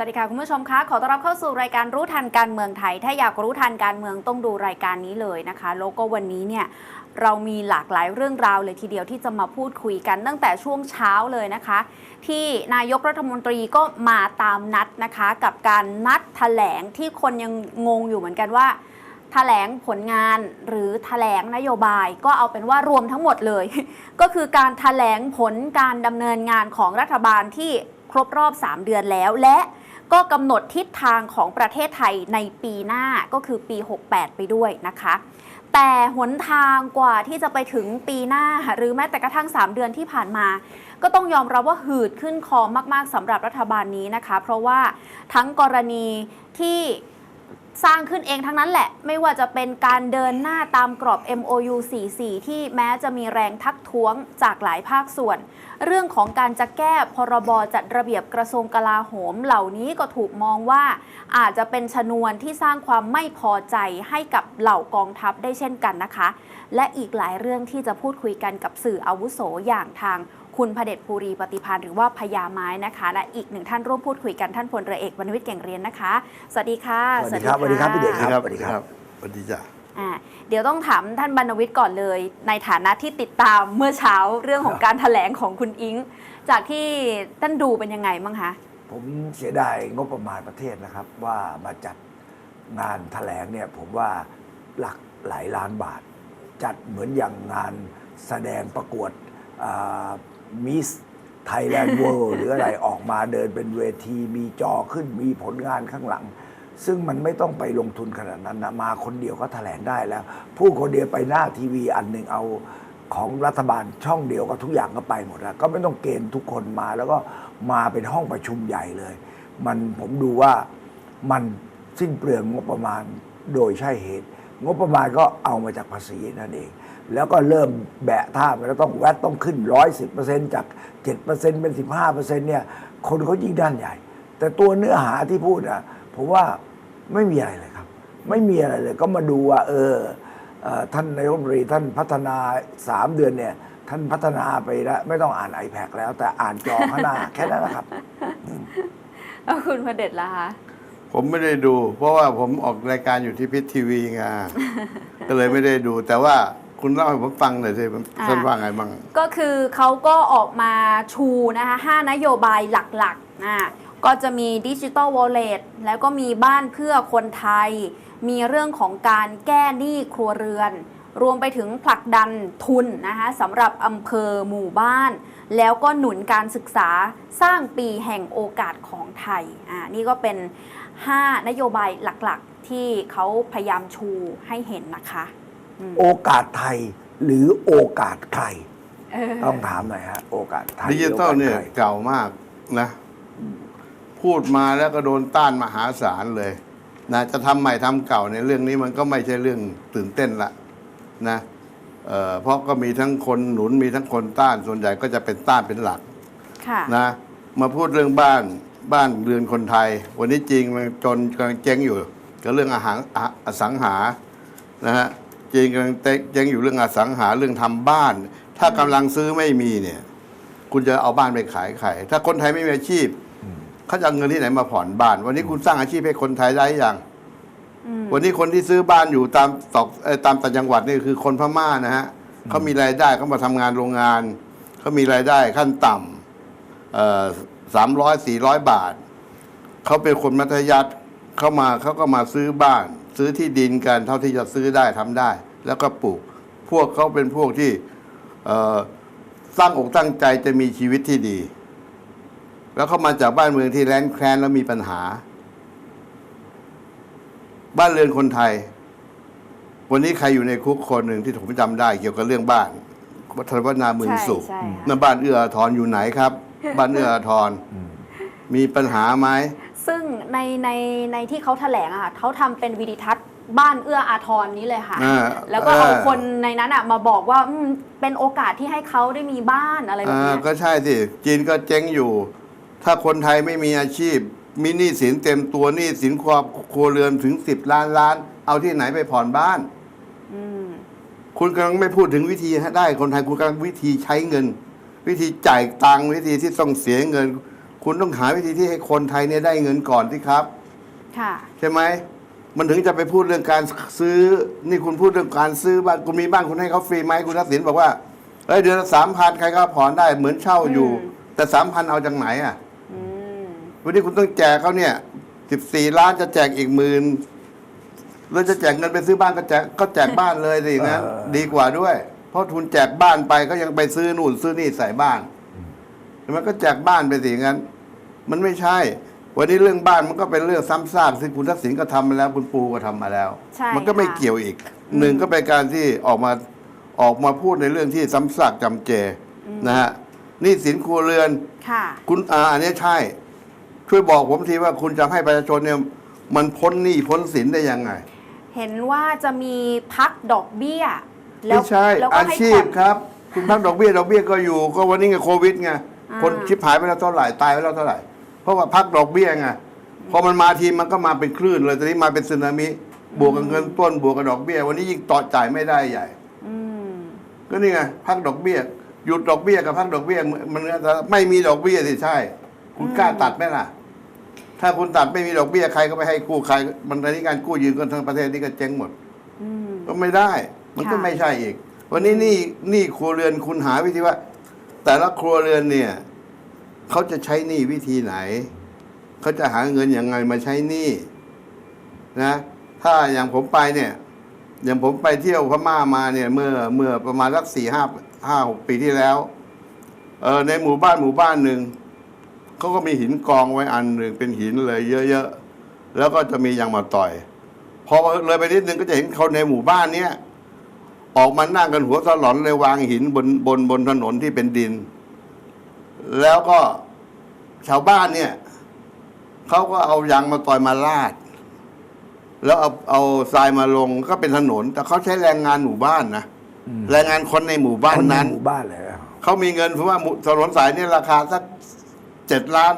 สวัสดีค่ะ คุณผู้ชมคะ ขอต้อนรับเข้าสู่รายการรู้ทันการเมืองไทย ถ้าอยากรู้ทันการเมืองต้องดูรายการนี้เลยนะคะ แล้วก็วันนี้เนี่ยเรามีหลากหลายเรื่องราวเลยทีเดียวที่จะมาพูดคุยกันตั้งแต่ช่วงเช้าเลยนะคะ ที่นายกรัฐมนตรีก็มาตามนัดนะคะ กับการนัดแถลงที่คนยังงงอยู่เหมือนกันว่าแถลงผลงานหรือแถลงนโยบายก็เอาเป็นว่ารวมทั้งหมดเลย ก็คือการแถลงผลการดำเนินงานของรัฐบาลที่ครบรอบ 3 เดือนแล้วและ ก็กำหนดทิศทางของประเทศไทยในปีหน้าก็คือปี 68 ไปด้วยนะคะ แต่หนทางกว่าที่จะไปถึงปีหน้า หรือแม้แต่กระทั่ง 3 เดือนที่ผ่านมา ก็ต้องยอมรับว่าหืดขึ้นคอมาก ๆสำหรับรัฐบาลนี้นะคะ เพราะว่าทั้งกรณีที่ สร้างขึ้นเองทั้งนั้นแหละ ไม่ว่าจะเป็นการเดินหน้าตามกรอบ MOU 44 ที่แม้จะมีแรงทักท้วงจากหลายภาคส่วน เรื่องของการจะแก้พรบจัดระเบียบกระทรวงกลาโหม เหล่านี้ก็ถูกมองว่า อาจจะเป็นชนวนที่สร้างความไม่พอใจให้กับเหล่ากองทัพได้เช่นกันนะคะ และอีกหลายเรื่องที่จะพูดคุยกันกับสื่ออาวุโสอย่างทาง คุณพเดชภูรีปฏิพานหรือว่าพญาไม้นะคะ และอีกหนึ่งท่านร่วมพูดคุยกันท่านพลเรือเอกวรรณวิทย์เก่งเรียนนะคะ สวัสดีค่ะสวัสดีครับสวัสดีครับพี่เดชะครับสวัสดีครับสวัสดีจ้ะอ่าเดี๋ยวต้องถามท่านบรรณวิทย์ก่อนเลย ในฐานะที่ติดตามเมื่อเช้าเรื่องของการถแถลงของคุณอิง จากที่ท่านดูเป็นยังไงบ้างคะผมเสียดายงบประมาณประเทศนะครับ ว่ามาจัดงานแถลงเนี่ยผมว่าหลักหลายล้านบาท จัดเหมือนอย่างงานแสดงประกวด มิสไทยแลนด์เวิลด์หรืออะไรออกมาเดินเป็นเวที มีจอขึ้นมีผลงานข้างหลัง ซึ่งมันไม่ต้องไปลงทุนขนาดนั้นนะมาคนเดียวก็แถลงได้แล้วพูดคนเดียวไปหน้าทีวีอันหนึ่งเอาของรัฐบาลช่องเดียวก็ทุกอย่างก็ไปหมดแล้ว ก็ไม่ต้องเกณฑ์ทุกคนมา แล้วก็มาเป็นห้องประชุมใหญ่เลย มันผมดูว่ามันสิ้นเปลืองงบประมาณโดยใช่เหตุ งบประมาณก็เอามาจากภาษีนั่นเอง แล้วก็เริ่มแบะท่าไปแล้วต้องแวดต้องขึ้นร้อยสิบเปอร์เซ็นจากเจ็ดเปอร์เซ็นเป็นสิบห้าเปอร์เซ็นเนี่ย คนเขายิ่งด้านใหญ่ แต่ตัวเนื้อหาที่พูดอะผมว่าไม่มีอะไรเลยครับ ไม่มีอะไรเลย ก็มาดูว่า เออท่านนายกรัฐมนตรีท่านพัฒนาสามเดือนเนี่ย ท่านพัฒนาไปแล้วไม่ต้องอ่าน iPad แล้ว แต่อ่านจอข้างหน้าแค่นั้นนะครับแล้วคุณพระเดชล่ะคะ ผมไม่ได้ดู เพราะว่าผมออกรายการอยู่ที่พิษทีวีไงก็เลยไม่ได้ดู แต่ว่าคุณเล่าให้ผมฟังหน่อยสิมันท่านว่าไงบ้างก็คือเขาก็ออกมาชูนะคะ5นโยบายหลักๆนะก็จะมีดิจิ t a ลวอลเล็ตแล้วก็มีบ้านเพื่อคนไทย มีเรื่องของการแก้หนี้ครัวเรือน รวมไปถึงผลักดันทุนนะคะสำหรับอำเภอหมู่บ้าน แล้วก็หนุนการศึกษาสร้างปีแห่งโอกาสของไทยอ่านี่ก็เป็น 5 นโยบายหลักๆ ที่เขาพยายามชูให้เห็นนะคะอืมโอกาสไทยหรือโอกาสใคร เออ ต้องถามหน่อยฮะ โอกาสไทยดิจิตอลเนี่ยหรือโอกาสใครเก่ามากนะ พูดมาแล้วก็โดนต้านมหาศาลเลยนะจะทำใหม่ทำเก่าในยเรื่องนี้มันก็ไม่ใช่เรื่องตื่นเต้นละนะเอ่อเพราะก็มีทั้งคนหนุนมีทั้งคนต้านส่วนใหญ่ก็จะเป็นต้านเป็นหลักค่ะ นะมาพูดเรื่องบ้าน บ้านเรือนคนไทย วันนี้จริงมันจนกำลังเจ๊งอยู่กับเรื่องอาหารอะอสังหานะฮะจริงกำลังเจ๊งอยู่เรื่องอสังหาเรื่องทำบ้าน ถ้ากำลังซื้อไม่มีเนี่ย คุณจะเอาบ้านไปขายใครถ้าคนไทยไม่มีอาชีพเขาจะเอาเงินที่ไหนมาผ่อนบ้าน วันนี้คุณสร้างอาชีพให้คนไทยได้ยังอืมวันนี้คนที่ซื้อบ้านอยู่ตามตอกเอ่อตามต่างจังหวัดนี่คือคนพม่านะฮะเขามีรายได้เขามาทำงานโรงงานเขามีรายได้ขั้นต่ำ สามร้อยสี่ร้อยบาท เขาเป็นคนมัธยัสถ์เขามาเขาก็มาซื้อบ้าน ซื้อที่ดินกันเท่าที่จะซื้อได้ทำได้ แล้วก็ปลูก พวกเขาเป็นพวกที่เอ่อตั้งอกตั้งใจจะมีชีวิตที่ดี แล้วเขามาจากบ้านเมืองที่แร้นแคลนแล้วมีปัญหา บ้านเรือนคนไทย วันนี้ใครอยู่ในคุกคนหนึ่งที่ผมจำได้ เกี่ยวกับเรื่องบ้านวัฒนวัฒนาเมืองสุขใช่ใช่ค่ะนั่นบ้านเอื้ออาทรอยู่ไหนครับ บ้านเอื้ออาทรมีปัญหาไหมซึ่งในในในที่เขาแถลงอะค่ะเขาทำเป็นวิดิทัศน์บ้านเอื้ออาทรนี้เลยค่ะ อ่าแล้วก็เอาเออคนในนั้นอะมาบอกว่าอืมเป็นโอกาสที่ให้เขาได้มีบ้านอะไรแบบอ่าเนี้ยก็ใช่สิจีนก็เจ๊งอยู่ ถ้าคนไทยไม่มีอาชีพ มีหนี้สินเต็มตัวหนี้สินครัวครัวเรือนถึงสิบล้านล้าน เอาที่ไหนไปผ่อนบ้าน อืมคุณกำลังไม่พูดถึงวิธีให้ได้คนไทยคุณกำลังวิธีใช้เงิน วิธีจ่ายตังค์วิธีที่ต้องเสียเงิน คุณต้องหาวิธีที่ให้คนไทยเนี่ยได้เงินก่อนที่ครับ ค่ะ ใช่ไหมมันถึงจะไปพูดเรื่องการซื้อ นี่คุณพูดเรื่องการซื้อบ้านคุณมีบ้านคุณให้เขาฟรีไหมคุณทักษิณบอกว่าเอ้ยเดือนละสามพันใครก็ผ่อนได้เหมือนเช่าอยู่อืมแต่สามพันเอาจากไหนอะอืมวันนี้คุณต้องแจกเขาเนี่ยสิบสี่ล้านจะแจกอีกหมื่นแล้วจะแจกเงินไปซื้อบ้านก็แจกก็แจกบ้านเลยสิงั้นเออดีกว่าด้วย เพราะทุนแจกบ้านไปก็ยังไปซื้อนู่นซื้อนี่ใส่บ้านมันก็แจกบ้านไปสิงั้น มันไม่ใช่ วันนี้เรื่องบ้านมันก็เป็นเรื่องซ้ำซากที่คุณทักษิณก็ทำมาแล้วคุณปูก็ทำมาแล้วใช่มันก็ไม่ค่ะเกี่ยวอีกหนึ่งก็เป็นการที่ออกมาออกมาพูดในเรื่องที่ซ้ำซากจำเจนะฮะหนี่สินครัวเรือนค่ะ คุณอาอันนี้ใช่ ช่วยบอกผมทีว่าคุณจะให้ประชาชนเนี่ยมันพ้นหนี้พ้นสินได้ยังไง เห็นว่าจะมีพักดอกเบี้ย แล้ไม่วใช่แล้วก็อาให้ชีผ่พอนครับ คุณพักดอกเบี้ยดอกเบี้ยก็อยู่ ก็วันนี้ไงโควิดไงอ่า คนชิบหายไปแล้วเท่าไหร่ตายไปแล้วเท่าไหร่ เพราะว่าพักดอกเบี้ยไงพอมันมาทีมันก็มาเป็นคลื่นเลยตอนนี้มาเป็นสึนามิบวกกับเงินต้นบวกกับดอกเบี้ย วันนี้ยิ่งต่อจ่ายไม่ได้ใหญ่ อืมก็นี่ไงพักดอกเบี้ยหยุดดอกเบี้ยกับพักดอกเบี้ยมันมันไม่มีดอกเบี้ยสิใช่ คุณกล้าตัดไหมล่ะ ถ้าคุณตัดไม่มีดอกเบี้ยใครก็ไม่ให้กู้ใคร มันตอนนี้การกู้ยืมกันทั้งประเทศนี่ก็เจ๊งหมด อืมก็ไม่ได้ มันก็ค่ะไม่ใช่อีก วันนี้นี่นี่ครัวเรือนคุณหาวิธีว่า แต่ละครัวเรือนเนี่ยเขาจะใช้หนี้วิธีไหนเขาจะหาเงินยังไงมาใช้หนี้นะ ถ้าอย่างผมไปเนี่ย อย่างผมไปเที่ยวพม่ามาเนี่ย เมื่อเมื่อประมาณสักสี่ห้าห้าหกปีที่แล้ว เออในหมู่บ้านหมู่บ้านหนึ่งเขาก็มีหินกองไว้อันหนึ่งเป็นหินเลย เยอะๆแล้วก็จะมียางมาต่อย พอเลยไปนิดนึงก็จะเห็นคนในหมู่บ้านเนี้ย ออกมานั่งกันหัวสลอนเลยวางหินบนบนบนถนนที่เป็นดิน แล้วก็ชาวบ้านเนี่ยเขาก็เอายางมาต่อยมาลาด แล้วเอาเอาทรายมาลงก็เป็นถนน แต่เขาใช้แรงงานหมู่บ้านนะแรงงานคนในหมู่บ้านคนในนั้นหมู่บ้านเลยอะเขามีเงินเพราะว่าหมู่ถนนสายนี้ราคาสักเจ็ดล้าน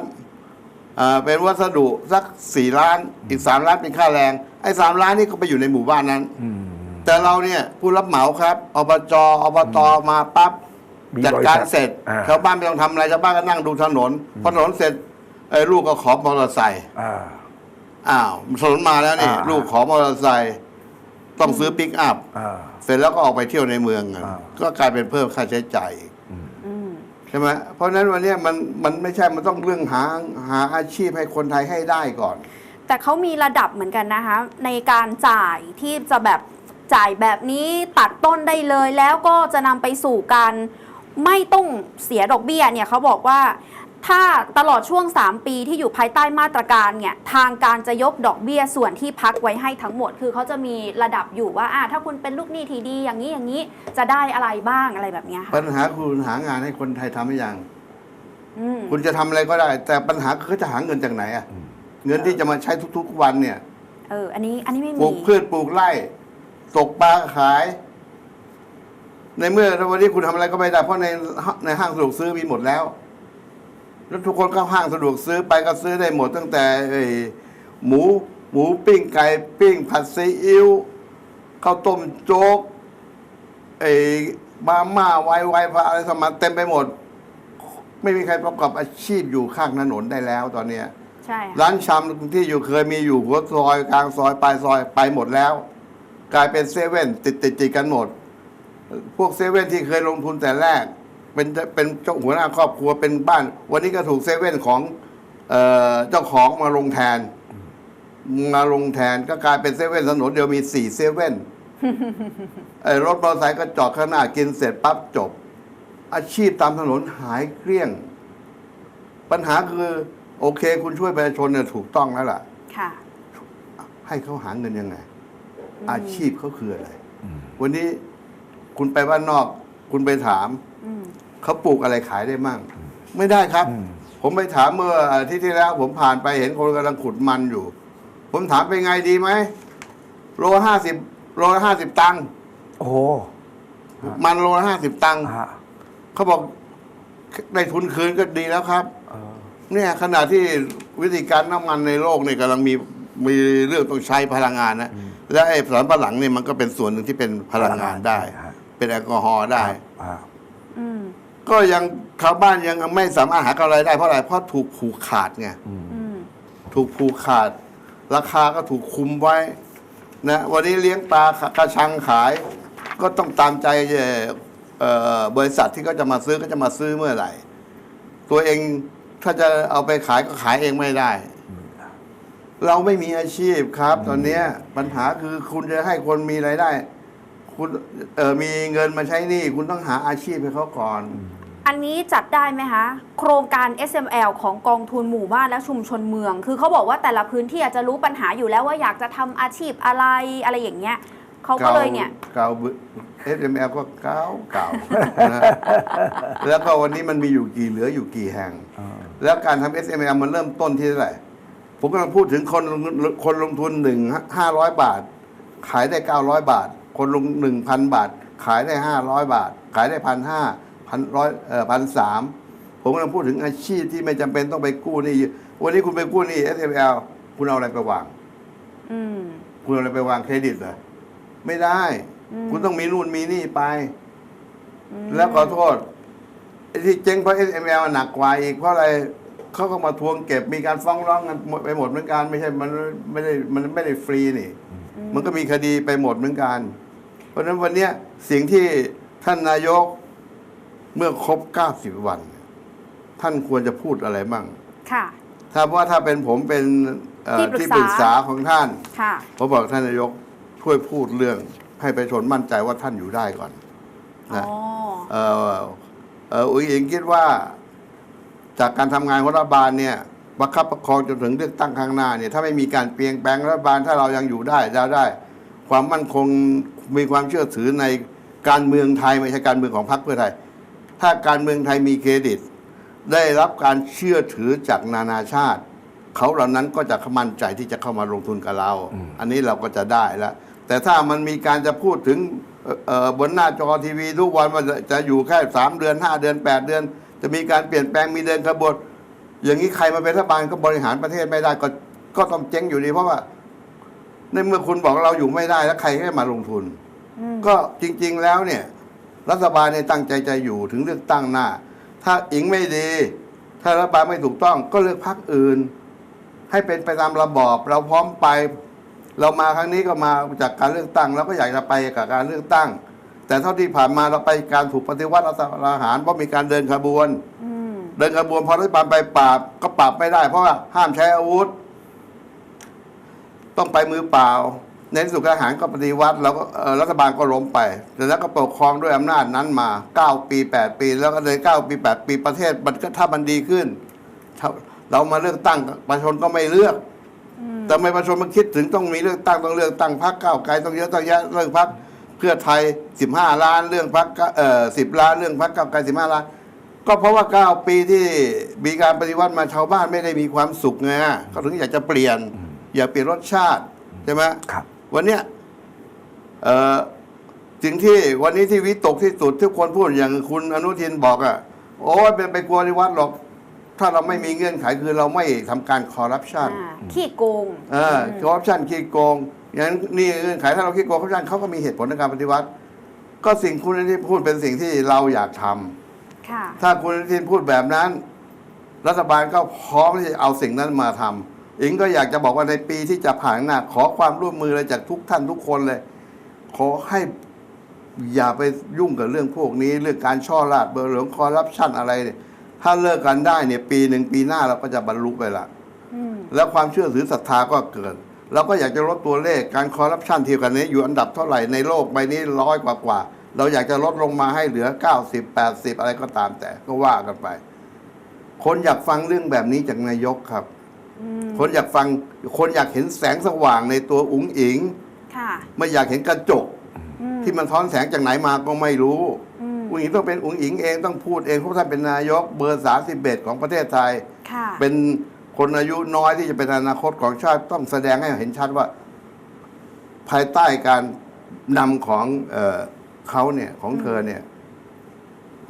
อ่าเป็นวัสดุสักสี่ล้าน อีกสามล้านเป็นค่าแรง ไอ้สามล้านนี่ก็ไปอยู่ในหมู่บ้านนั้นอืม แต่เราเนี่ยผู้รับเหมาครับอบจอบตมาปั๊บมีจัดการบริษัทเสร็จอ่า ชาวบ้านไม่ต้องทำอะไรชาวบ้านก็นั่งดูถนนพอถนนเสร็จไอ้ลูกก็ขอมอเตอร์ไซค์อ่า อ้าวถนนมาแล้วนี่อ่า ลูกขอมอเตอร์ไซค์ต้องซื้อปิกอัพ อ่า เสร็จแล้วก็ออกไปเที่ยวในเมืองอะอ่า ก็กลายเป็นเพิ่มค่าใช้จ่ายอีกอืมใช่ไหมเพราะฉะนั้นวันเนี้ยมันมันไม่ใช่มันต้องเรื่องหาหาอาชีพให้คนไทยให้ได้ก่อน แต่เขามีระดับเหมือนกันนะคะ ในการจ่ายที่จะแบบ จ่ายแบบนี้ตัดต้นได้เลยแล้วก็จะนำไปสู่การไม่ต้องเสียดอกเบี้ยเนี่ยเขาบอกว่าถ้าตลอดช่วง 3 ปีที่อยู่ภายใต้มาตรการเนี่ยทางการจะยกดอกเบี้ยส่วนที่พักไว้ให้ทั้งหมด คือเขาจะมีระดับอยู่ว่าอ่าถ้าคุณเป็นลูกหนี้ที่ดีอย่างนี้อย่างนี้จะได้อะไรบ้างอะไรแบบเนี้ยค่ะปัญหาคุณหางานให้คนไทยทำหรือยังอืมคุณจะทำอะไรก็ได้ แต่ปัญหาคือเขาจะหาเงินจากไหนอะเงินที่จะมาใช้ทุกๆวันเนี่ยเอออันนี้อันนี้ไม่ปลูมีกพืชปลูกไร่ ตกปลาขาย ในเมื่อวันนี้คุณทำอะไรก็ไม่ได้ เพราะในในห้างสะดวกซื้อมีหมดแล้ว แล้วทุกคนเข้าห้างสะดวกซื้อไปก็ซื้อได้หมดตั้งแต่ไอ้หมูหมูปิ้งไก่ปิ้งผัดซีอิ๊วข้าวต้มโจ๊กไอ้มาม่าไวไวพะอะไรสมัครเต็มไปหมด ไม่มีใครประกอบอาชีพอยู่ข้างถนนได้แล้วตอนเนี้ยใช่ค่ะร้านชำที่อยู่เคยมีอยู่หัวซอยกลางซอยปลายซอยไปหมดแล้ว กลายเป็นเซเว่นติดติดติดกันหมด พวกเซเว่นที่เคยลงทุนแต่แรก เป็นเป็นเจ้าหัวหน้าครอบครัวเป็นบ้าน วันนี้ก็ถูกเซเว่นของเอ่อเจ้าของมาลงแทน มาลงแทนก็กลายเป็นเซเว่นถนนเดียวมีสี่เซเว่นไอ้รถมอเตอร์ไซค์ก็จอดข้างหน้ากินเสร็จปั๊บจบ อาชีพตามถนนหายเกลี้ยง ปัญหาคือโอเค คุณช่วยประชาชนเนี่ยถูกต้องแล้วล่ะ ค่ะ ให้เขาหาเงินยังไงม อาชีพเขาคืออะไร วันนี้คุณไปบ้านนอก คุณไปถามอืมเขาปลูกอะไรขายได้มั่ง ไม่ได้ครับอืมผมไปถามเมื่ออาที่ที่แล้ว ผมผ่านไปเห็นคนกำลังขุดมันอยู่ ผมถามเป็นไงดีไหมโลห้าสิบโลห้าสิบตังค์โอ้โหมันโลห้าสิบตังค์ฮะเขาบอกได้ทุนคืนก็ดีแล้วครับเออเนี่ยขณะที่วิธีการน้ำมันในโลกเนี่ยกำลังมีมีเรื่องต้องใช้พลังงานนะ และไอ้สารปะหลังนี่มันก็เป็นส่วนหนึ่งที่เป็นพลังงานได้ เป็นแอลกอฮอล์ได้ อืมก็ยังชาวบ้านยังไม่สามารถหากำไรได้เพราะอะไรเพราะถูกผูกขาดไงอืมถูกผูกขาด ราคาก็ถูกคุมไว้ นะวันนี้เลี้ยงปลากระชังขาย ก็ต้องตามใจเอ่อบริษัทที่เขาจะมาซื้อก็จะมาซื้อเมื่อไหร่ ตัวเองถ้าจะเอาไปขายก็ขายเองไม่ได้ เราไม่มีอาชีพครับ ตอนเนี้ยปัญหาคือคุณจะให้คนมีรายได้ คุณเออมีเงินมาใช้หนี้คุณต้องหาอาชีพให้เขาก่อน อันนี้จัดได้ไหมคะ โครงการ SML ของกองทุนหมู่บ้านและชุมชนเมือง คือเขาบอกว่าแต่ละพื้นที่อาจจะรู้ปัญหาอยู่แล้วว่าอยากจะทำอาชีพอะไรอะไรอย่างเงี้ยเขาก็เลยเนี่ย เก่าเอสเอ็มแอลก็เก่าเก่านะแล้วก็วันนี้มันมีอยู่กี่เหลืออยู่กี่แห่ง แล้วการทำ SML มันเริ่มต้นที่เท่าไหร่ ผมกำลังพูดถึงคนลงคนลงทุนหนึ่งห้าร้อยบาท ขายได้เก้าร้อยบาท คนลงหนึ่งพันบาท ขายได้ห้าร้อยบาท ขายได้พันห้าพันร้อยเอ่อพันสามผมกำลังพูดถึงอาชีพที่ไม่จำเป็นต้องไปกู้หนี่วันนี้คุณไปกู้หนี่ SML คุณเอาอะไรไปวางอืมคุณเอาอะไรไปวางเครดิตเหรอไม่ได้อืมคุณต้องมีนู่นมีนี่ไปอืมแล้วขอโทษไอ้ที่เจ๊งเพราะ SML หนักกว่าอีกเพราะอะไร เขาก็มาทวงเก็บมีการฟ้องร้องกันหมดไปหมดเหมือนกันไม่ใช่มันไม่ได้มันไม่ได้ฟรีนี่ มันก็มีคดีไปหมดเหมือนกัน เพราะฉะนั้นวันเนี้ยสิ่งที่ท่านนายกเมื่อครบ 90 วัน ท่านควรจะพูดอะไรบ้างค่ะ ถ้าว่าถ้าเป็นผมเป็นเอ่อที่ที่ปปรึรึกกษาษาของท่านค่ะ ผมบอกท่านนายกช่วยพูดเรื่อง ให้ประชาชนมั่นใจว่าท่านอยู่ได้ก่อนอ๋อนะเออเอออุ้งอิงคิดว่า จากการทำงานของรัฐบาลเนี่ยประคับประคองจนถึงเลือกตั้งข้างหน้าเนี่ยถ้าไม่มีการเปลี่ยนแปลงรัฐบาลถ้าเรายังอยู่ได้จะได้ ความมั่นคงมีความเชื่อถือในการเมืองไทยไม่ใช่การเมืองของพรรคเพื่อไทย ถ้าการเมืองไทยมีเครดิต ได้รับการเชื่อถือจากนานาชาติ เขาเหล่านั้นก็จะมั่นใจที่จะเข้ามาลงทุนกับเรา อันนี้เราก็จะได้แล้วแต่ถ้ามันมีการจะพูดถึงเอ่อเอ่อบนหน้าจอทีวีทุกวันว่าจะจะอยู่แค่สามเดือนห้าเดือนแปดเดือน จะมีการเปลี่ยนแปลงมีเดินขบวนอย่างนี้ใครมาเป็นรัฐบาลก็บริหารประเทศไม่ได้ก็ก็ต้องเจ๊งอยู่ดีเพราะว่า ในเมื่อคุณบอกเราอยู่ไม่ได้แล้วใครให้มาลงทุนอืมก็จริง ๆ แล้วเนี่ย รัฐบาลเนี่ยตั้งใจจะอยู่ถึงเลือกตั้งหน้า ถ้าอิงไม่ดี ถ้ารัฐบาลไม่ถูกต้อง ก็เลือกพรรคอื่น ให้เป็นไปตามระบอบ เราพร้อมไป เรามาครั้งนี้ก็มาจากการเลือกตั้งเราก็อยากจะไปกับการเลือกตั้ง แต่เท่าที่ผ่านมาเราไปการถูกปฏิวัติรัฐประหารเพราะมีการเดินขบวน อืม เดินขบวนพอรัฐบาลไปปราบก็ปราบไม่ได้ เพราะว่าห้ามใช้อาวุธ ต้องไปมือเปล่า ในที่สุดทหารก็ปฏิวัติ แล้วก็เอ่อรัฐบาลก็ล้มไปแต่แล้วก็ปกครองด้วยอำนาจนั้นมา 9 ปี 8 ปี แล้วก็เลย9ปี 8 ปีประเทศมันก็ถ้ามันดีขึ้นถ้าเรามาเลือกตั้งประชาชนก็ไม่เลือก แต่ไม่ประชาชนมันคิดถึงต้องมีเลือกตั้งต้องเลือกตั้งพรรคก้าวไกลต้องเยอะต้องแยะเรื่องพรรคเพื่อไทย 15 ล้านเรื่องพรรคเอ่อ10ล้านเรื่องพรรคก้าวไกล15ล้าน ก็เพราะว่า 9 ปีที่มีการปฏิวัติมาชาวบ้านไม่ได้มีความสุขไงก็ถึงอยากจะเปลี่ยน อยากเปลี่ยนรสชาติใช่ไหมครับวันเนี้ยเอ่อสิ่งที่วันนี้ที่วิตกที่สุดทุกคนพูดอย่างคุณอนุทินบอกอะ่ะโอ้ยเป็นไปกลัวปฏิวัติหรอก ถ้าเราไม่มีเงื่อนไขคือเราไม่ทำการคอร์รัปชันอ่าขี้โกงเออคอร์รัปชันขี้โกง อย่างนั้นนี่เงื่อนไขถ้าเราขี้โกงคอร์รัปชันเขาก็มีเหตุผลในการปฏิวัติ ก็สิ่งคุณอนุทินพูดเป็นสิ่งที่เราอยากทำค่ะถ้าคุณอนุทินพูดแบบนั้น รัฐบาลก็พร้อมที่จะเอาสิ่งนั้นมาทำอิงก็อยากจะบอกว่าในปีที่จะผ่านหน้าขอความร่วมมือเลยจากทุกท่านทุกคนเลย ขอให้อย่าไปยุ่งกับเรื่องพวกนี้ เรื่องการช่อราดเบอร์เหลืองคอร์รัปชันอะไรเนี่ยถ้าเลิกกันได้เนี่ย ปีหนึ่งปีหน้าเราก็จะบรรลุไปละอืมแล้วความเชื่อถือศรัทธาก็เกิด เราก็อยากจะลดตัวเลขการคอร์รัปชันเทียบกันนี้อยู่อันดับเท่าไหร่ในโลกใบนี้ร้อยกว่ากว่าๆเราอยากจะลดลงมาให้เหลือ 90 80 อะไรก็ตามแต่ก็ว่ากันไป คนอยากฟังเรื่องแบบนี้จากนายกครับอืมคนอยากฟังคนอยากเห็นแสงสว่างในตัวอุ๋งอิงค่ะไม่อยากเห็นกระจกอืมที่มันท้อนแสงจากไหนมาก็ไม่รู้อืมอุ๋งอิงต้องเป็นอุ๋งอิงเองต้องพูดเองเพราะท่านเป็นนายกเบอร์สาสิบเอ็ดของประเทศไทยค่ะเป็น คนอายุน้อยที่จะเป็นอนาคตของชาติต้องแสดงให้เห็นชัดว่า ภายใต้การนำของเออเขาเนี่ยของเธอเนี่ย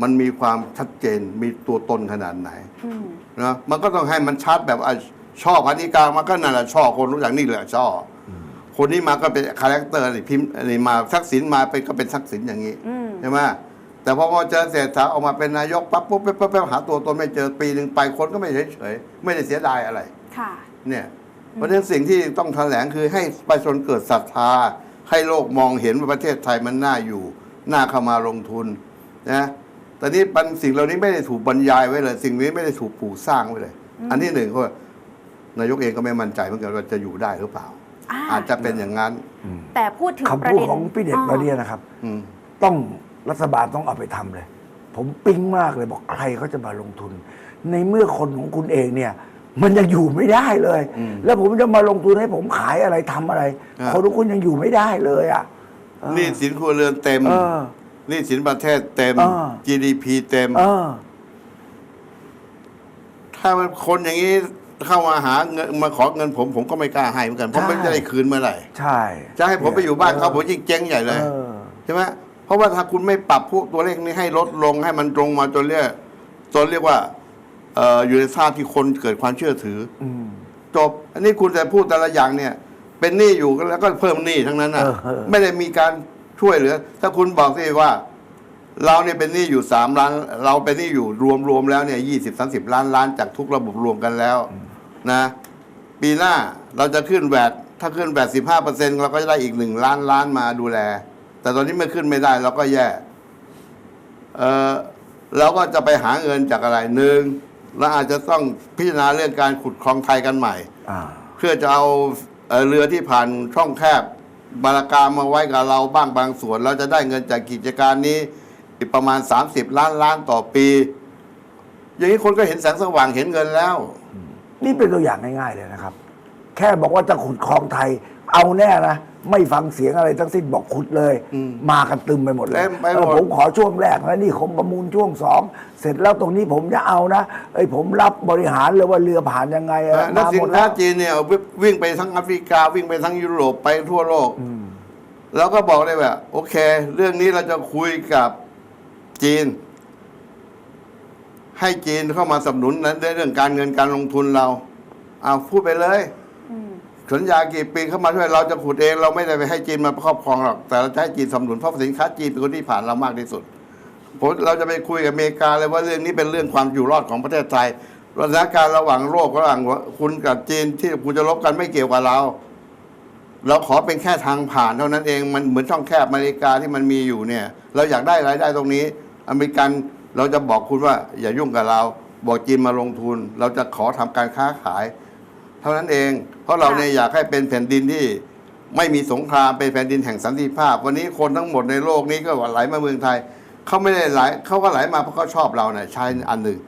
มันมีความชัดเจนมีตัวตนขนาดไหนอืมนะมันก็ต้องให้มันชัดแบบอะชอบพันิกามันก็นั่นแหละชอบคนรู้อย่างนี่แหละชอบคนนี้มาก็เป็นคาแรคเตอร์นี่พิมพ์นี่มาทักษิณมาเป็นก็เป็นทักษิณอย่างนี้อืมใช่ไหม แต่พอมาเจอเศรษฐาออกมาเป็นนายกปั๊บปุ๊บปั๊บปั๊บปั๊บหาตัวตนไม่เจอปีหนึ่งไปคนก็ไม่เฉยเฉยๆไม่ได้เสียดายอะไรค่ะเนี่ยเพราะฉะนั้นสิ่งที่ต้องแถลงคือให้ประชาชนเกิดศรัทธา ให้โลกมองเห็นว่าประเทศไทยมันน่าอยู่น่าเข้ามาลงทุนนะแต่นี้ปันสิ่งเหล่านี้ไม่ได้ถูกบรรยายไว้เลย สิ่งนี้ไม่ได้ถูกปลูกสร้างไว้เลย อันที่หนึ่งก็นายกเองก็ไม่มั่นใจเหมือนกันว่าจะอยู่ได้หรือเปล่าอ่าอาจจะเป็นอย่างนั้น แต่พูดถึงประคำพูดเด็นของพี่เด็ดมาเนี่ยนะครับอืมต้อง รัฐบาลต้องเอาไปทำเลย ผมปิ๊งมากเลยบอกใครเขาจะมาลงทุน ในเมื่อคนของคุณเองเนี่ย มันยังอยู่ไม่ได้เลยอืมแล้วผมจะมาลงทุนให้ผมขายอะไรทำอะไรอ่าคนของคุณยังอยู่ไม่ได้เลยอะเออหนี่สินครัวเรือนเต็มเออหนี่สินประเทศเต็มเออ GDP เต็มเออถ้ามันคนอย่างนี้เข้ามาหาเงินมาขอเงินผมผมก็ไม่กล้าให้เหมือนกันเพราะใช่ไม่ได้คืนเมื่อไหร่ ใช่ จะให้ผมไปอยู่บ้านเขาผมยิ่งเจ๊งใหญ่เลยเออใช่ไหมเพ ราะว่าถ้าคุณไม่ปรับพวกตัวเลขนี้ให้ลดลงให้มันตรงมาจนเรียกจนเรียกว่าเอ่ออยู่ในท่าที่คนเกิดความเชื่อถืออืมจบ อันนี้คุณแต่พูดแต่ละอย่างเนี่ย เป็นหนี้อยู่แล้วก็เพิ่มหนี้ทั้งนั้นนะเออเออไม่ได้มีการช่วยเหลือ ถ้าคุณบอกสิว่า เราเนี่ยเป็นหนี้อยู่สามล้าน เราเป็นหนี้อยู่รวมรวมแล้วเนี่ยยี่สิบสาสิบล้านล้านจากทุกระบบรวมกันแล้ว นะ ปีหน้าเราจะขึ้นแวดถ้าขึ้นแวดสิบห้าเปอร์เซ็นเราก็จะได้อีกหนึ่งล้านล้านมาดูแล แต่ตอนนี้ไม่ขึ้นไม่ได้เราก็แย่ เออเราก็จะไปหาเงินจากอะไรหนึ่งเราอาจจะต้องพิจารณาเรื่องการขุดคลองไทยกันใหม่ อ่า เพื่อจะเอาเอ่อเรือที่ผ่านช่องแคบบาราการมาไว้กับเราบ้างบางส่วน เราจะได้เงินจากกิจการนี้อีกประมาณ 30 ล้านล้านต่อปี อย่างนี้คนก็เห็นแสงสว่างเห็นเงินแล้ว นี่เป็นตัวอย่างง่าย ๆ เลยนะครับ แค่บอกว่าจะขุดคลองไทย เอาแน่นะ ไม่ฟังเสียงอะไรทั้งสิ้นบอกขุดเลยอืมมากันตึมไปหมดเลยเต็มไปหมด เออผมขอช่วงแรกนะนี่ผมประมูลช่วงสองเสร็จแล้วตรงนี้ผมจะเอานะเอ้ยผมรับบริหารเลยว่าเรือผ่านยังไงอะนักมาสิหมนดค้าแล้ว จีนเนี่ยวิ่งไปทั้งแอฟริกาวิ่งไปทั้งยุโรปไปทั่วโลกอืมแล้วก็บอกเลยว่าโอเค เรื่องนี้เราจะคุยกับจีน ให้จีนเข้ามาสนับสนุนในเรื่องการเงินการลงทุนเราเอาพูดไปเลยอืม สัญญากี่ปีเข้ามาช่วยเราจะขุดเองเราไม่ได้ไปให้จีนมาครอบครองหรอก แต่เราจะให้จีนสนับสนุนเพราะสินค้าจีนเป็นคนที่ผ่านเรามากที่สุดผมเราจะไปคุยกับอเมริกาเลยว่าเรื่องนี้เป็นเรื่องความอยู่รอดของประเทศไทยสถานการณ์ระหว่างโลกระหว่างคุณกับจีนที่คุณจะลบกันไม่เกี่ยวกับเรา เราขอเป็นแค่ทางผ่านเท่านั้นเองมันเหมือนช่องแคบอเมริกาที่มันมีอยู่เนี่ย เราอยากได้รายได้ตรงนี้ อเมริกันเราจะบอกคุณว่าอย่ายุ่งกับเรา บอกจีนมาลงทุน เราจะขอทำการค้าขาย เท่านั้นเอง เพราะเราเนี่ยอยากให้เป็นแผ่นดินที่ไม่มีสงครามเป็นแผ่นดินแห่งสันติภาพ วันนี้คนทั้งหมดในโลกนี้ก็ไหลมาเมืองไทยเขาไม่ได้ไหลเขาก็ไหลมาเพราะเขาชอบเราเนี่ยใช้อันหนึ่ง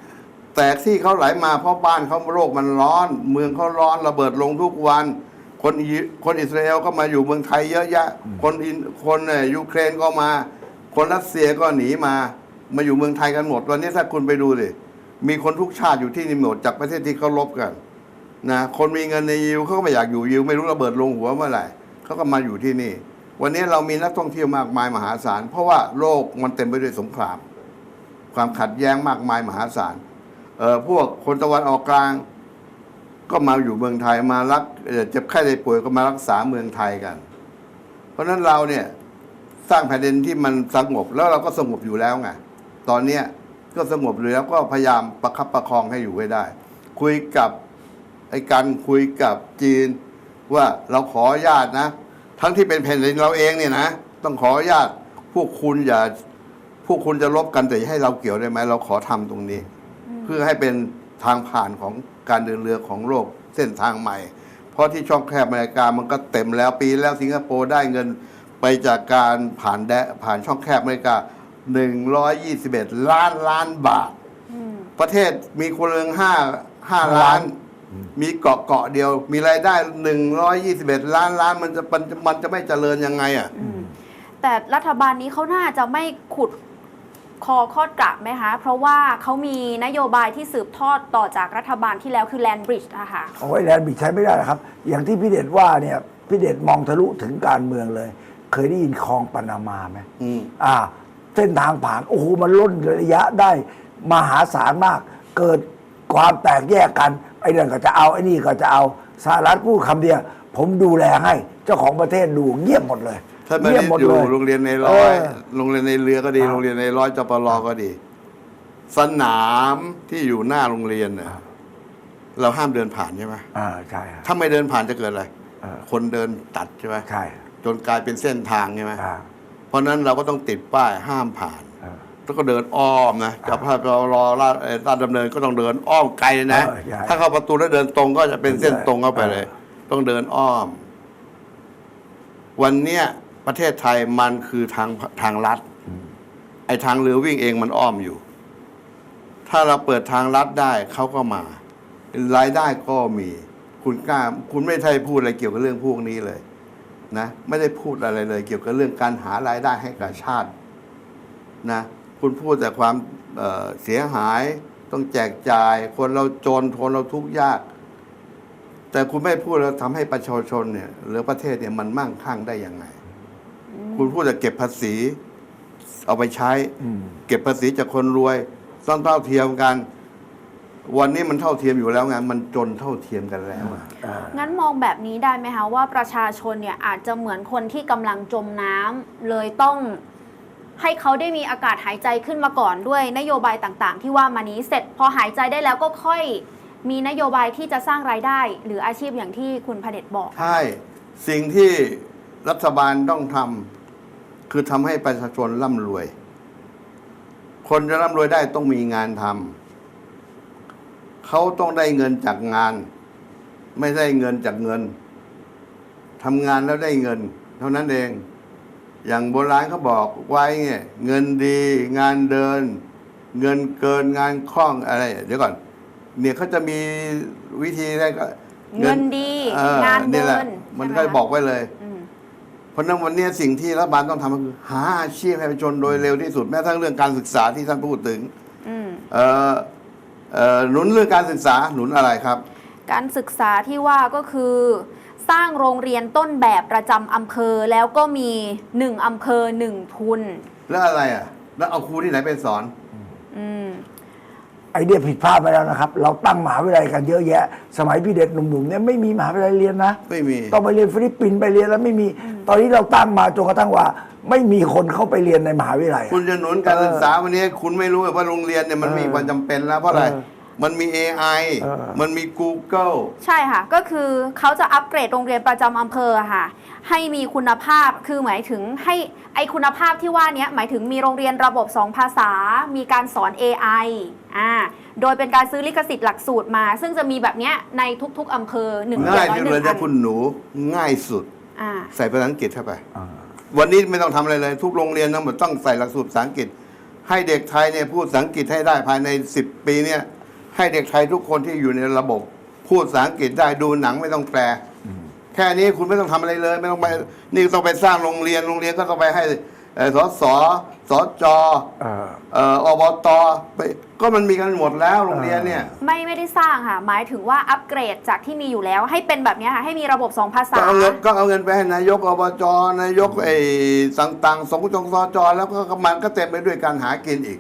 แต่ที่เขาไหลมาเพราะบ้านเขาโลกมันร้อน เมืองเขาร้อนระเบิดลงทุกวัน คนอิคนอิสราเอลก็มาอยู่เมืองไทยเยอะแยะ คนอินคนเอ่อยูเครนก็มา คนรัสเซียก็หนีมามาอยู่เมืองไทยกันหมดวันนี้ถ้าคุณไปดูสิมีคนทุกชาติอยู่ที่นี่หมดจากประเทศที่เขาลบกัน นะคนมีเงินในยิวเขาก็ไม่อยากอยู่ยิว ไม่รู้ระเบิดลงหัวเมื่อไหร่เขาก็มาอยู่ที่นี่ วันนี้เรามีนักท่องเที่ยวมากมายมหาศาล เพราะว่าโลกมันเต็มไปด้วยสงคราม ความขัดแย้งมากมายมหาศาลเอ่อพวกคนตะวันออกกลาง ก็มาอยู่เมืองไทยมารักเอ่อเจ็บไข้ได้ป่วยก็มารักษาเมืองไทยกัน เพราะฉะนั้นเราเนี่ยสร้างแผ่นดินที่มันสงบแล้วเราก็สงบอยู่แล้วไงตอนเนี้ยก็สงบอยู่แล้วก็พยายามประคับประคองให้อยู่ให้ได้ คุยกับ ไอ้กันคุยกับจีน ว่าเราขออนุญาตนะ ทั้งที่เป็นแผ่นดินเราเองเนี่ยนะ ต้องขออนุญาตพวกคุณอย่าพวกคุณจะลบกันแต่อย่าให้เราเกี่ยวได้ไหมเราขอทำตรงนี้ เพื่อให้เป็นทางผ่านของการเดินเรือของโลกเส้นทางใหม่ เพราะที่ช่องแคบอเมริกามันก็เต็มแล้วปีแล้วสิงคโปร์ได้เงินไปจากการผ่านแดะผ่านช่องแคบอเมริกา 121 ล้านล้านบาทอืมประเทศมีคนเรือนห้าห้าล้าน มีเกาะเกาะเดียว มีรายได้ 121 ล้านล้านมันจะมันจะมันจะไม่เจริญยังไงอะแต่รัฐบาลนี้เขาน่าจะไม่ขุดคอคอดกระไหมคะ เพราะว่าเขามีนโยบายที่สืบทอดต่อจากรัฐบาลที่แล้วคือแลนบริดจ์อะค่ะเอาไว้แลนด์บิดใช้ไม่ได้หรอกครับ อย่างที่พี่เดชว่าเนี่ยพี่เดชมองทะลุถึงการเมืองเลย เคยได้ยินคลองปานามาไหมอืมอ่า เส้นทางผ่าน โอ้โหมันล้นระยะได้มหาศาลมาก เกิด ความแตกแยกกัน ไอ้นั่นก็จะเอาไอ้นี่ก็จะเอาสหรัฐพูดคำเดียวผมดูแลให้เจ้าของประเทศดูเงียบหมดเลยถ้าไม่เงียได้บหมดอยู่เลย โรงเรียนในร้อยเออโรงเรียนในเรือก็ดี ครับ โรงเรียนในร้อยจปรก็ดี สนามที่อยู่หน้าโรงเรียนน่ะเราห้ามเดินผ่านใช่ไหมอ่าใช่ครับ ถ้าไม่เดินผ่านจะเกิดอะไรเออ คนเดินตัดใช่ไหมใช่จนกลายเป็นเส้นทางใช่ไหมอ่า เพราะฉะนั้นเราก็ต้องติดป้ายห้ามผ่านเออ แล้วก็เดินอ้อมนะจากพระรอรอลาดเอ่อลาดดำเนินก็ต้องเดินอ้อมไกลเลยนะ เออใช่ ถ้าเข้าประตูแล้วเดินตรงก็จะเป็นเส้นตรงเข้าไปเลยเออต้องเดินอ้อม วันเนี้ยประเทศไทยมันคือทางทางลัด ไอ้ทางเรือวิ่งเองมันอ้อมอยู่ ถ้าเราเปิดทางลัดได้เขาก็มารายได้ก็มี คุณกล้าคุณไม่ได้พูดอะไรเกี่ยวกับเรื่องพวกนี้เลย นะ ไม่ได้พูดอะไรเลย เกี่ยวกับเรื่องการหารายได้ให้กับชาติ นะ คุณพูดแต่ความเอ่อเสียหายต้องแจกจ่าย คนเราจนคนเราทุกข์ยาก แต่คุณไม่พูดแล้วทำให้ประชาชนเนี่ยหรือประเทศเนี่ยมันมั่งคั่งได้ยังไง คุณพูดแต่เก็บภาษี เอาไปใช้อืมเก็บภาษีจากคนรวยต้องเท่าเทียมกัน วันนี้มันเท่าเทียมอยู่แล้วไงมันจนเท่าเทียมกันแล้วอะอ่างั้นมองแบบนี้ได้ไหมคะว่าประชาชนเนี่ยอาจจะเหมือนคนที่กำลังจมน้ำเลยต้อง ให้เขาได้มีอากาศหายใจขึ้นมาก่อนด้วยนโยบายต่างๆ ที่ว่ามานี้เสร็จพอหายใจได้แล้วก็ค่อยมีนโยบายที่จะสร้างรายได้ หรืออาชีพอย่างที่คุณพเดชบอก ใช่ สิ่งที่รัฐบาลต้องทำคือทำให้ประชาชนร่ำรวย คนจะร่ำรวยได้ต้องมีงานทำเขาต้องได้เงินจากงาน ไม่ได้เงินจากเงินทำงานแล้วได้เงิน เท่านั้นเอง อย่างโบราณเขาบอกไว้เนี่ยเงินดีงานเดิน เงินเกินงานคล่องอะไร เดี๋ยวก่อน เนี่ยเขาจะมีวิธีได้ก็เงินดีอองานเดินแหละมันใช่ไหมก็คะบอกไว้เลยอืมเพราะฉะนั้นวันนี้สิ่งที่รัฐบาลต้องทำก็คือ หาอาชีพให้ประชาชนโดยเร็วที่สุดแม้กระทั่งเรื่องการศึกษาที่ท่านพูดถึงอืมเอ่อเอ่อหนุนเรื่องการศึกษาหนุนอะไรครับ การศึกษาที่ว่าก็คือ สร้างโรงเรียนต้นแบบประจำอำเภอแล้วก็มีหนึ่งอำเภอหนึ่งทุน แล้วอะไรอะ แล้วเอาครูที่ไหนไปสอน อืม ไอเดียผิดพลาดไปแล้วนะครับ เราตั้งมหาวิทยาลัยกันเยอะแยะ สมัยพี่เด็กหนุ่มๆเนี่ยไม่มีมหาวิทยาลัยเรียนนะ ไม่มี ต้องไปเรียนฟิลิปปินส์ไปเรียนแล้วไม่มี ตอนนี้เราตั้งมาจนกระทั่งว่า ไม่มีคนเข้าไปเรียนในมหาวิทยาลัยอะ คุณจะหนุนการศึกษาวันนี้ คุณไม่รู้ว่าโรงเรียนเนี่ยมันมีความจำเป็นแล้วเพราะอะไร เออ มันมี AI เออ มันมี Google ใช่ค่ะ ก็คือเขาจะอัปเกรดโรงเรียนประจำอำเภอค่ะ ให้มีคุณภาพคือหมายถึงให้ไอคุณภาพที่ว่าเนี้ยหมายถึงมีโรงเรียนระบบ 2 ภาษา มีการสอน AI อ่าโดยเป็นการซื้อลิขสิทธิ์หลักสูตรมา ซึ่งจะมีแบบเนี้ยในทุกๆอำเภอหนึ่งง่ายอที่น้เลอยยหนึ่นะงคุณอันหนูง่ายสุด อ่าใส่ภาษาอังกฤษเข้าไป อ่า วันนี้ไม่ต้องทำอะไรเลย ทุกโรงเรียนทั้งหมดต้องใส่หลักสูตรภาษาอังกฤษ ให้เด็กไทยเนี่ยพูดภาษาอังกฤษให้ได้ภายใน 10 ปีเนี่ย ให้เด็กไทยทุกคนที่อยู่ในระบบ พูดภาษาอังกฤษได้ดูหนังไม่ต้องแปล แค่นี้คุณไม่ต้องทำอะไรเลย ไม่ต้องไปนี่ต้องไปสร้างโรงเรียนโรงเรียนก็ต้องไปให้เอ่อสสสจเออเอ่ออบตไปก็มันมีกันหมดแล้วโรงเรียนเนี่ย ไม่ไม่ได้สร้างค่ะ หมายถึงว่าอัปเกรดจากที่มีอยู่แล้ว ให้เป็นแบบเนี้ยค่ะ ให้มีระบบ2ภาษา ก็เอาเงินก็เอาเงินไปให้นายกอบจนายกไอ้ต่างๆสงฆ์จงสจแล้วก็มันก็เต็มไปด้วยการหากินอีก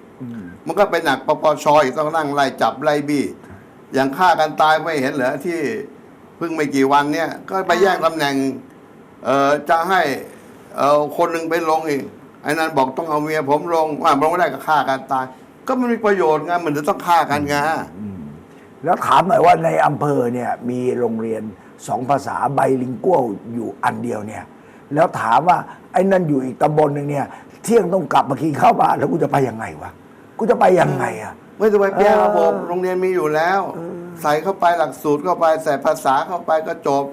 มันก็เป็นหนักปปชอีกต้องนั่งไล่จับไล่บี้อย่างฆ่ากันตายไม่เห็นเหรอที่เพิ่งไม่กี่วันเนี่ยก็ไปแย่งตำแหน่งเอ่อจะให้เอ่อคนหนึ่งไปลงอีกไอ้นั้นบอกต้องเอาเมียผมลงว่าลงไม่ได้ก็ฆ่ากันตาย ก็มันมีประโยชน์ไงมันจะต้องฆ่ากันไงแล้วถามหน่อยว่าในอำเภอเนี่ยมีโรงเรียนสองภาษาไบลิงกัวอยู่อันเดียวเนี่ย แล้วถามว่าไอ้นั่นอยู่อีกตำบลหนึ่งเนี่ย เที่ยงต้องกลับมากินข้าวบ้านแล้วกูจะไปยังไงวะ กูจะไปยังไงอะ ไม่ต้องไปแก้ระบบเออโรงเรียนมีอยู่แล้ว ใส่เข้าไปหลักสูตรเข้าไปใส่ภาษาเข้าไปก็จบ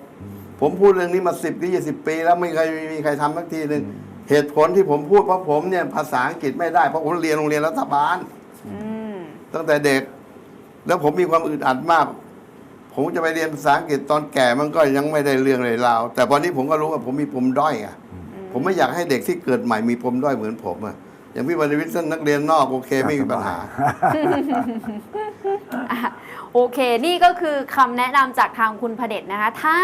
ผมพูดเรื่องนี้มาสิบปียี่สิบปี แล้วไม่เคยมีใครทำสักทีหนึ่งเหตุผลที่ผมพูดเพราะผมเนี่ยภาษาอังกฤษไม่ได้เพราะผมเรียนโรงเรียนรัฐบาลอืมตั้งแต่เด็ก แล้วผมมีความอึดอัดมาก ผมจะไปเรียนภาษาอังกฤษตอนแก่มันก็ยังไม่ได้เรื่องเลยราวแต่ตอนนี้ผมก็รู้ว่าผมมีปมด้อยอะผมไม่อยากให้เด็กที่เกิดใหม่มีปมด้อยเหมือนผมอะ อย่างพี่วรรณวิทย์ท่านนักเรียนนอกโอเคไม่มีปัญหาอะโอเค นี่ก็คือคำแนะนำจากทางคุณพเดชนะคะ ถ้า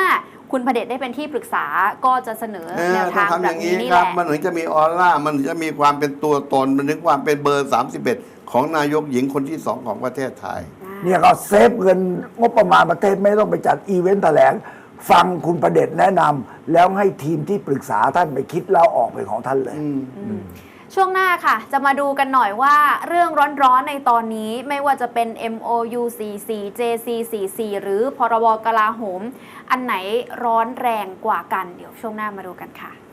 คุณพเดชได้เป็นที่ปรึกษาก็จะเสนอเอแนอวต้อทางงทำแบอบย่างนี้นี้นี่คแหรับละมันถึงจะมีออร่า มันถึงจะมีความเป็นตัวตน มันถึงความเป็นเบอร์ 31 ของนายกหญิงคนที่สองของประเทศไทย เนี่ยก็เซฟเงินงบประมาณประเทศไม่ต้องไปจัดอีเวนต์แถลงฟังคุณประเด็จแนะนำแล้วให้ทีมที่ปรึกษาท่านไปคิดแล้วออกเป็นของท่านเลย ช่วงหน้าค่ะ จะมาดูกันหน่อยว่าเรื่องร้อนๆในตอนนี้ไม่ว่าจะเป็น MOU 44 JC 44หรือพรบกลาโหม อันไหนร้อนแรงกว่ากัน เดี๋ยวช่วงหน้ามาดูกันค่ะ